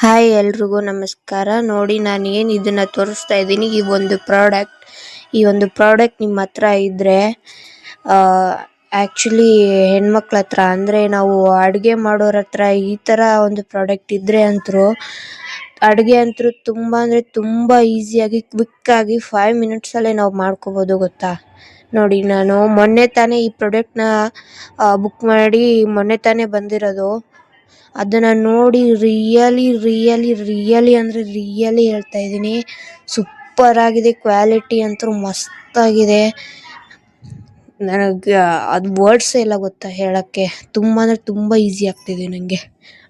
Hi ಎಲ್ರಿಗೂ ನಮಸ್ಕಾರ. ನೋಡಿ, ನಾನು ಏನು ಇದನ್ನ ತೋರಿಸ್ತಾ ಇದ್ದೀನಿ. ಈ ಒಂದು ಪ್ರಾಡಕ್ಟ್, ಈ ಒಂದು ಪ್ರಾಡಕ್ಟ್ ನಿಮ್ಮ ಹತ್ರ ಇದ್ದರೆ ಆ್ಯಕ್ಚುಲಿ ಹೆಣ್ಮಕ್ಳ ಹತ್ರ, ಅಂದರೆ ನಾವು ಅಡುಗೆ ಮಾಡೋರ ಹತ್ರ ಈ ಥರ ಒಂದು ಪ್ರಾಡಕ್ಟ್ ಇದ್ದರೆ ಅಂತೂ, ಅಡುಗೆ ಅಂತೂ ತುಂಬ, ಅಂದರೆ ತುಂಬ ಈಸಿಯಾಗಿ ಕ್ವಿಕ್ಕಾಗಿ ಫೈವ್ ಮಿನಿಟ್ಸಲ್ಲೇ ನಾವು ಮಾಡ್ಕೋಬೋದು, ಗೊತ್ತಾ? ನೋಡಿ, ನಾನು ಮೊನ್ನೆ ತಾನೇ ಈ ಪ್ರಾಡಕ್ಟ್ನ ಬುಕ್ ಮಾಡಿ, ಮೊನ್ನೆ ತಾನೇ ಬಂದಿರೋದು. ಅದನ್ನ ನೋಡಿ ರಿಯಲಿ ರಿಯಲಿ ರಿಯಲಿ ಅಂದರೆ ರಿಯಲಿ ಹೇಳ್ತಾ ಇದ್ದೀನಿ. ಸೂಪರ್ ಆಗಿದೆ ಕ್ವಾಲಿಟಿ ಅಂತೂ ಮಸ್ತಾಗಿದೆ ನನಗೆ ಅದು ವರ್ಡ್ಸೇ ಇಲ್ಲ ಗೊತ್ತಾ ಹೇಳೋಕ್ಕೆ? ತುಂಬ ಅಂದರೆ ತುಂಬ ಈಸಿ ಆಗ್ತಿದೆ ನನಗೆ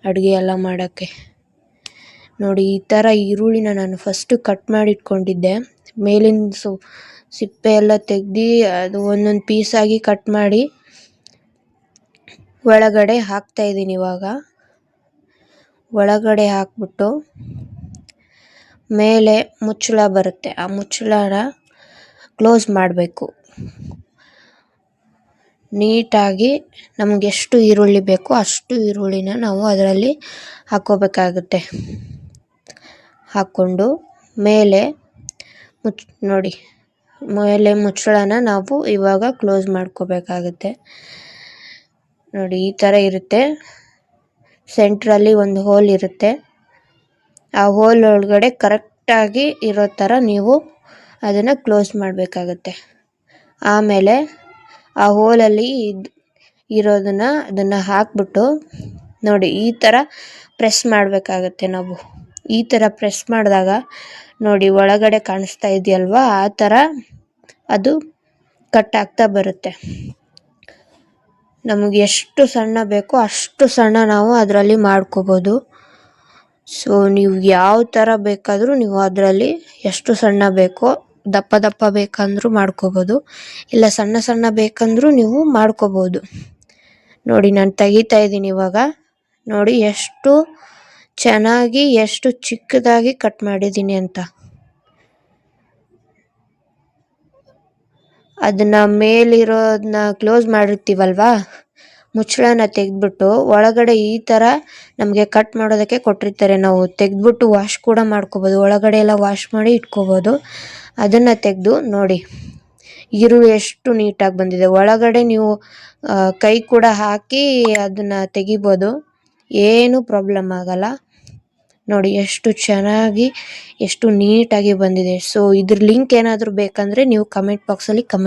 ಅಡುಗೆ ಎಲ್ಲ ಮಾಡೋಕ್ಕೆ. ನೋಡಿ, ಈ ಥರ ಈರುಳ್ಳಿನ ನಾನು ಫಸ್ಟು ಕಟ್ ಮಾಡಿಟ್ಕೊಂಡಿದ್ದೆ. ಮೇಲಿನ ಸೊ, ಸಿಪ್ಪೆ ಎಲ್ಲ ತೆಗ್ದು ಅದು ಒಂದೊಂದು ಪೀಸಾಗಿ ಕಟ್ ಮಾಡಿ ಒಳಗಡೆ ಹಾಕ್ತಾ ಇದ್ದೀನಿ ಇವಾಗ. ಒಳಗಡೆ ಹಾಕ್ಬಿಟ್ಟು ಮೇಲೆ ಮುಚ್ಚಳ ಬರುತ್ತೆ. ಆ ಮುಚ್ಚಳನ ಕ್ಲೋಸ್ ಮಾಡಬೇಕು. ನೀಟಾಗಿ ನಮ್ಗೆ ಎಷ್ಟು ಈರುಳ್ಳಿ ಬೇಕೋ ಅಷ್ಟು ಈರುಳ್ಳಿನ ನಾವು ಅದರಲ್ಲಿ ಹಾಕೋಬೇಕಾಗುತ್ತೆ ಹಾಕ್ಕೊಂಡು ಮೇಲೆ ಮುಚ್, ನೋಡಿ, ಮೇಲೆ ಮುಚ್ಚಳನ ನಾವು ಇವಾಗ ಕ್ಲೋಸ್ ಮಾಡ್ಕೋಬೇಕಾಗುತ್ತೆ. ನೋಡಿ, ಈ ಥರ ಇರುತ್ತೆ. ಸೆಂಟ್ರಲ್ಲಿ ಒಂದು ಹೋಲ್ ಇರುತ್ತೆ. ಆ ಹೋಲ್ ಒಳಗಡೆ ಕರೆಕ್ಟಾಗಿ ಇರೋ ಥರ ನೀವು ಅದನ್ನು ಕ್ಲೋಸ್ ಮಾಡಬೇಕಾಗುತ್ತೆ. ಆಮೇಲೆ ಆ ಹೋಲಲ್ಲಿ ಇರೋದನ್ನು ಅದನ್ನು ಹಾಕ್ಬಿಟ್ಟು ನೋಡಿ, ಈ ಥರ ಪ್ರೆಸ್ ಮಾಡಬೇಕಾಗತ್ತೆ ನಾವು. ಈ ಥರ ಪ್ರೆಸ್ ಮಾಡಿದಾಗ ನೋಡಿ, ಒಳಗಡೆ ಕಾಣಿಸ್ತಾ ಇದೆಯಲ್ವಾ? ಆ ಥರ ಅದು ಕಟ್ ಆಗ್ತಾ ಬರುತ್ತೆ. ನಮಗೆ ಎಷ್ಟು ಸಣ್ಣ ಬೇಕೋ ಅಷ್ಟು ಸಣ್ಣ ನಾವು ಅದರಲ್ಲಿ ಮಾಡ್ಕೋಬೋದು. ಸೊ ನೀವು ಯಾವ ಥರ ಬೇಕಾದರೂ ನೀವು ಅದರಲ್ಲಿ ಎಷ್ಟು ಸಣ್ಣ ಬೇಕೋ ದಪ್ಪ ದಪ್ಪ ಬೇಕಂದರೂ ಮಾಡ್ಕೋಬೋದು. ಇಲ್ಲ ಸಣ್ಣ ಸಣ್ಣ ಬೇಕಂದರೂ ನೀವು ಮಾಡ್ಕೋಬೋದು. ನೋಡಿ, ನಾನು ತೆಗಿತಾ ಇದ್ದೀನಿ ಇವಾಗ. ನೋಡಿ, ಎಷ್ಟು ಚೆನ್ನಾಗಿ, ಎಷ್ಟು ಚಿಕ್ಕದಾಗಿ ಕಟ್ ಮಾಡಿದ್ದೀನಿ ಅಂತ. ಅದನ್ನ ಮೇಲಿರೋದನ್ನ ಕ್ಲೋಸ್ ಮಾಡಿರ್ತೀವಲ್ವಾ? ಮುಚ್ಚಳನ ತೆಗೆದ್ಬಿಟ್ಟು ಒಳಗಡೆ ಈ ಥರ ನಮಗೆ ಕಟ್ ಮಾಡೋದಕ್ಕೆ ಕೊಟ್ಟಿರ್ತಾರೆ. ನಾವು ತೆಗೆದ್ಬಿಟ್ಟು ವಾಶ್ ಕೂಡ ಮಾಡ್ಕೋಬೋದು. ಒಳಗಡೆ ಎಲ್ಲ ವಾಶ್ ಮಾಡಿ ಇಟ್ಕೋಬೋದು. ಅದನ್ನು ತೆಗೆದು ನೋಡಿ. ಈರುಳ್ಳಿ ಎಷ್ಟು ನೀಟಾಗಿ ಬಂದಿದೆ. ಒಳಗಡೆ ನೀವು ಕೈ ಕೂಡ ಹಾಕಿ ಅದನ್ನು ತೆಗಿಬೋದು. ಏನೂ ಪ್ರಾಬ್ಲಮ್ ಆಗಲ್ಲ. ನೋಡಿ ಎಷ್ಟು ಚೆನ್ನಾಗಿ, ಎಷ್ಟು ನೀಟಾಗಿ ಬಂದಿದೆ. ಸೊ ಇದ್ರ ಲಿಂಕ್ ಏನಾದರೂ ಬೇಕಂದರೆ ನೀವು ಕಮೆಂಟ್ ಬಾಕ್ಸಲ್ಲಿ ಕಮೆಂಟ್